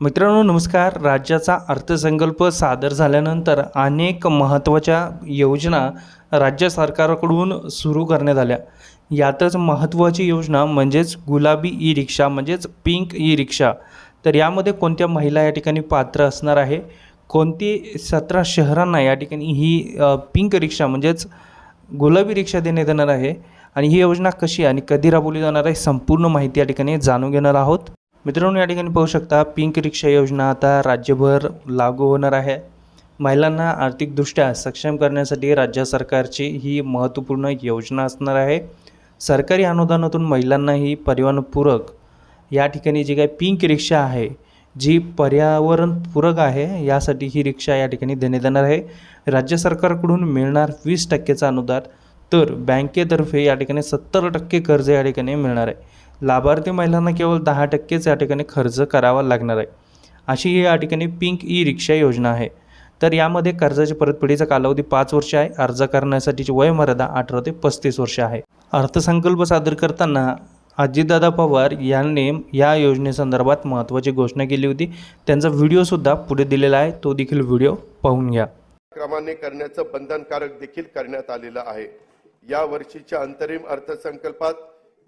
मित्रांनो नमस्कार. राज्याचा अर्थसंकल्प सादर झाल्यानंतर अनेक महत्त्वाच्या योजना राज्य सरकारकडून सुरू करण्यात आल्या. यातच महत्त्वाची योजना म्हणजेच गुलाबी ई रिक्षा म्हणजेच पिंक ई रिक्षा तर यामध्ये कोणत्या महिला या ठिकाणी पात्र असणार आहे? कोणती सतरा शहरांना या ठिकाणी ही पिंक रिक्षा म्हणजेच गुलाबी रिक्षा देण्यात येणार आहे? आणि ही योजना कशी आणि कधी राबवली जाणार आहे? संपूर्ण माहिती या ठिकाणी जाणून घेणार आहोत. मित्रांनो या ठिकाणी पाहू शकता पिंक रिक्षा योजना आता राज्यभर लागू होणार आहे. महिलांना आर्थिकदृष्ट्या सक्षम करण्यासाठी राज्य सरकारची ही महत्त्वपूर्ण योजना असणार आहे. सरकारी अनुदानातून महिलांना ही परिवहनपूरक या ठिकाणी जी काही पिंक रिक्षा आहे जी पर्यावरणपूरक आहे यासाठी ही रिक्षा या ठिकाणी देण्यात येणार आहे. राज्य सरकारकडून मिळणार वीस टक्केचं अनुदान तर बँकेतर्फे या ठिकाणी सत्तर टक्के कर्ज या ठिकाणी मिळणार आहे. लाभार्थी महिलांना केवळ दहा टक्केच या ठिकाणी खर्च करावा लागणार आहे. अशी ही या ठिकाणी पिंक ई रिक्षा योजना आहे. तर यामध्ये कर्जाची परतफेडीचा कालावधी पाच वर्ष आहे. अर्ज करण्यासाठीची वयमर्यादा अठरा ते पस्तीस वर्ष आहे. अर्थसंकल्प सादर करताना अजितदादा पवार यांनी या योजनेसंदर्भात महत्त्वाची घोषणा केली होती. त्यांचा व्हिडिओसुद्धा पुढे दिलेला आहे. तो देखील व्हिडिओ पाहून घ्या. क्रमाने करण्याचं बंधनकारक देखील करण्यात आलेलं आहे. या वर्षीच्या अंतरिम अर्थसंकल्पात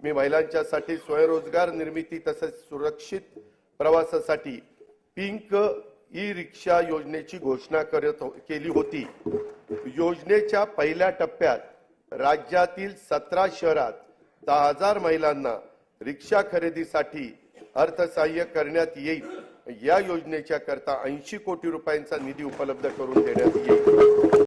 मी महिलांच्यासाठी स्वयंरोजगार निर्मिती तसेच सुरक्षित प्रवासासाठी पिंक ई रिक्षा योजनेची घोषणा करत हो-, केली होती. योजनेच्या पहिल्या टप्प्यात राज्यातील सतरा शहरात दहा हजार महिलांना रिक्षा खरेदीसाठी अर्थसहाय्य करण्यात येईल. या योजनेच्या करता ऐंशी कोटी रुपयांचा निधी उपलब्ध करून देण्यात येईल.